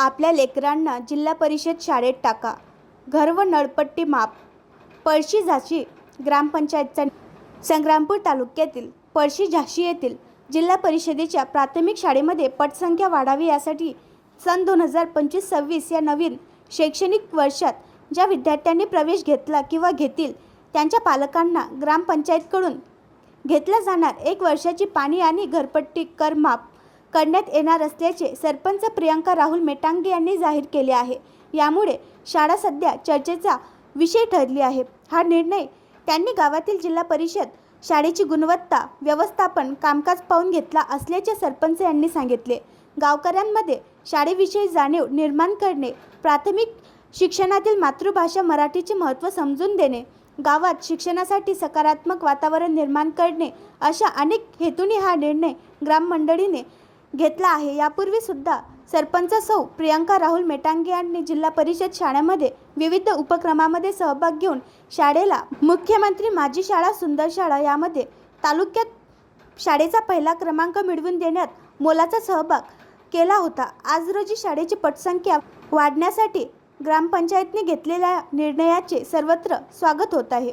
आपल्या लेकरांना जिल्हा परिषद शाळेत टाका. घर व नळपट्टी माप पळशी झाशी ग्रामपंचायतचा संग्रामपूर तालुक्यातील पळशी झाशी येथील जिल्हा परिषदेच्या प्राथमिक शाळेमध्ये पटसंख्या वाढावी यासाठी सन दोन हजार पंचवीस सव्वीस या नवीन शैक्षणिक वर्षात ज्या विद्यार्थ्यांनी प्रवेश घेतला किंवा घेतील त्यांच्या पालकांना ग्रामपंचायतकडून घेतला जाणार एक वर्षाची पाणी आणि घरपट्टी कर माप करण्यात येणार असल्याचे सरपंच प्रियांका राहुल मेटांगे यांनी जाहीर केले आहे. यामुळे शाळा सध्या चर्चेचा विषय ठरली आहे. हा निर्णय त्यांनी गावातील जिल्हा परिषद शाळेची गुणवत्ता व्यवस्थापन कामकाज पाहून घेतला असल्याचे सरपंच यांनी सांगितले. गावकऱ्यांमध्ये शाळेविषयी जाणीव निर्माण करणे प्राथमिक शिक्षणातील मातृभाषा मराठीचे महत्त्व समजून देणे गावात शिक्षणासाठी सकारात्मक वातावरण निर्माण करणे अशा अनेक हेतूने हा निर्णय ग्राममंडळीने घेतला आहे. यापूर्वी सुद्धा सरपंच सौ प्रियांका राहुल मेटांगे यांनी जिल्हा परिषद शाळेमध्ये विविध उपक्रमामध्ये सहभाग घेऊन शाळेला मुख्यमंत्री माझी शाळा सुंदर शाळा यामध्ये तालुक्यात शाळेचा पहिला क्रमांक मिळवून देण्यात मोलाचा सहभाग केला होता. आज रोजी शाळेची पटसंख्या वाढण्यासाठी ग्रामपंचायतने घेतलेल्या निर्णयाचे सर्वत्र स्वागत होत आहे.